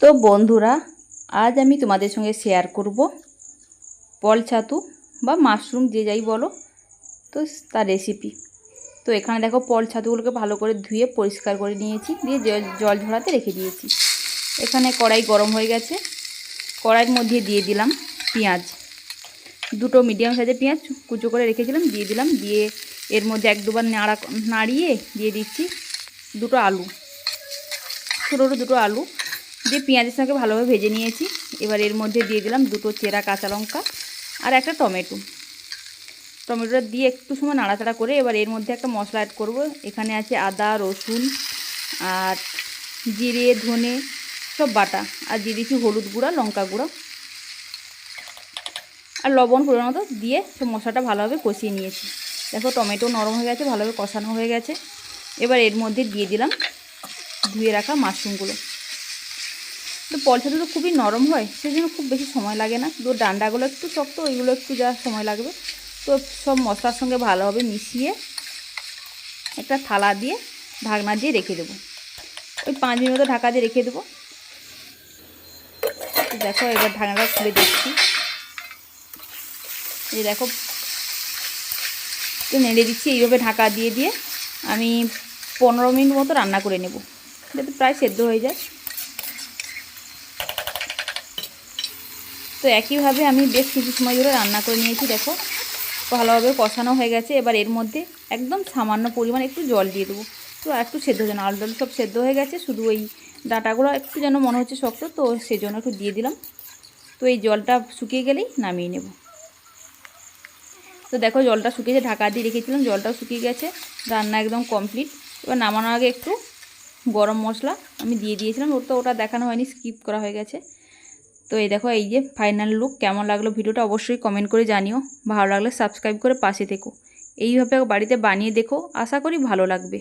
তো বন্ধুরা, আজ আমি তোমাদের সঙ্গে শেয়ার করব পল ছাতু বা মাশরুম যে যাই বলো, তো তার রেসিপি তো এখানে দেখো পল ছাতুগুলোকে ভালো করে ধুয়ে পরিষ্কার করে নিয়েছি, দিয়ে জল ঝরাতে রেখে দিয়েছি। এখানে কড়াই গরম হয়ে গেছে, কড়াইয়ের মধ্যে দিয়ে দিলাম পেঁয়াজ। দুটো মিডিয়াম সাইজের পেঁয়াজ কুচো করে রেখেছিলাম, দিয়ে দিলাম, দিয়ে এর মধ্যে এক দুবার নাড়া, নাড়িয়ে দিয়ে দিচ্ছি দুটো আলু ছোটো দুটো আলু। দিয়ে পেঁয়াজের সঙ্গে ভালোভাবে ভেজে নিয়েছি। এবার এর মধ্যে দিয়ে দিলাম দুটো চেরা কাঁচা লঙ্কা আর একটা টমেটো। টমেটোটা দিয়ে একটু সময় নাড়াচাড়া করে এবার এর মধ্যে একটা মশলা অ্যাড করব। এখানে আছে আদা, রসুন আর জিরে, ধনে, সব বাটা আর দিয়ে দিচ্ছি হলুদ গুঁড়া, লঙ্কা গুঁড়ো। আর লবণ পরিমাণ মতো দিয়ে সব মশলাটা ভালোভাবে কষিয়ে নিয়েছি। দেখো টমেটো নরম হয়ে গেছে, ভালোভাবে কষানো হয়ে গেছে। এবার এর মধ্যে দিয়ে দিলাম ধুয়ে রাখা মাশরুমগুলো। তো পলসাটা তো খুবই নরম হয় সেই জন্য খুব বেশি সময় লাগে না। তো ডান্ডাগুলো একটু শক্ত, ওইগুলো একটু যা সময় লাগবে। তো সব মশলার সঙ্গে ভালোভাবে মিশিয়ে একটা থালা দিয়ে ঢাকনা দিয়ে রেখে দেবো। ওই পাঁচ মিনিট মতো ঢাকা দিয়ে রেখে দেবো। দেখো এবার ঢাকনাটা খুলে দেখছি এই দেখো তো নেড়ে দিচ্ছি, এইভাবে ঢাকা দিয়ে দিয়ে আমি পনেরো মিনিট মতো রান্না করে নেব। যাতে প্রায় সেদ্ধ হয়ে যায়। তো একইভাবে আমি বেশ কিছু সময় ধরে রান্না করে নিয়েছি, দেখো। ভালোভাবে কষানো হয়ে গেছে। এবার এর মধ্যে একদম সামান্য পরিমাণ একটু জল দিয়ে দেবো। তো একটু সেদ্ধ যেন, আলু ডালু সব সেদ্ধ হয়ে গেছে, শুধু ওই ডাটাগুলো একটু যেন মনে হচ্ছে শক্ত, তো সেজন্য একটু দিয়ে দিলাম। তো এই জলটা শুকিয়ে গেলেই নামিয়ে নেব। তো দেখো, জলটা শুকিয়েছে, ঢাকা দিয়ে রেখেছিলাম, জলটাও শুকিয়ে গেছে, রান্না একদম কমপ্লিট। এবার নামানোর আগে একটু গরম মশলা আমি দিয়ে দিয়েছিলাম, ওর তো ওটা দেখানো হয়নি, স্কিপ করা হয়ে গেছে। তো এই দেখো, এই যে ফাইনাল লুক কেমন লাগল ভিডিওটা অবশ্যই কমেন্ট করে জানিও। ভালো লাগলে সাবস্ক্রাইব করে পাশে থেকো। এইভাবে বাড়িতে বানিয়ে দেখো, আশা করি ভালো লাগবে।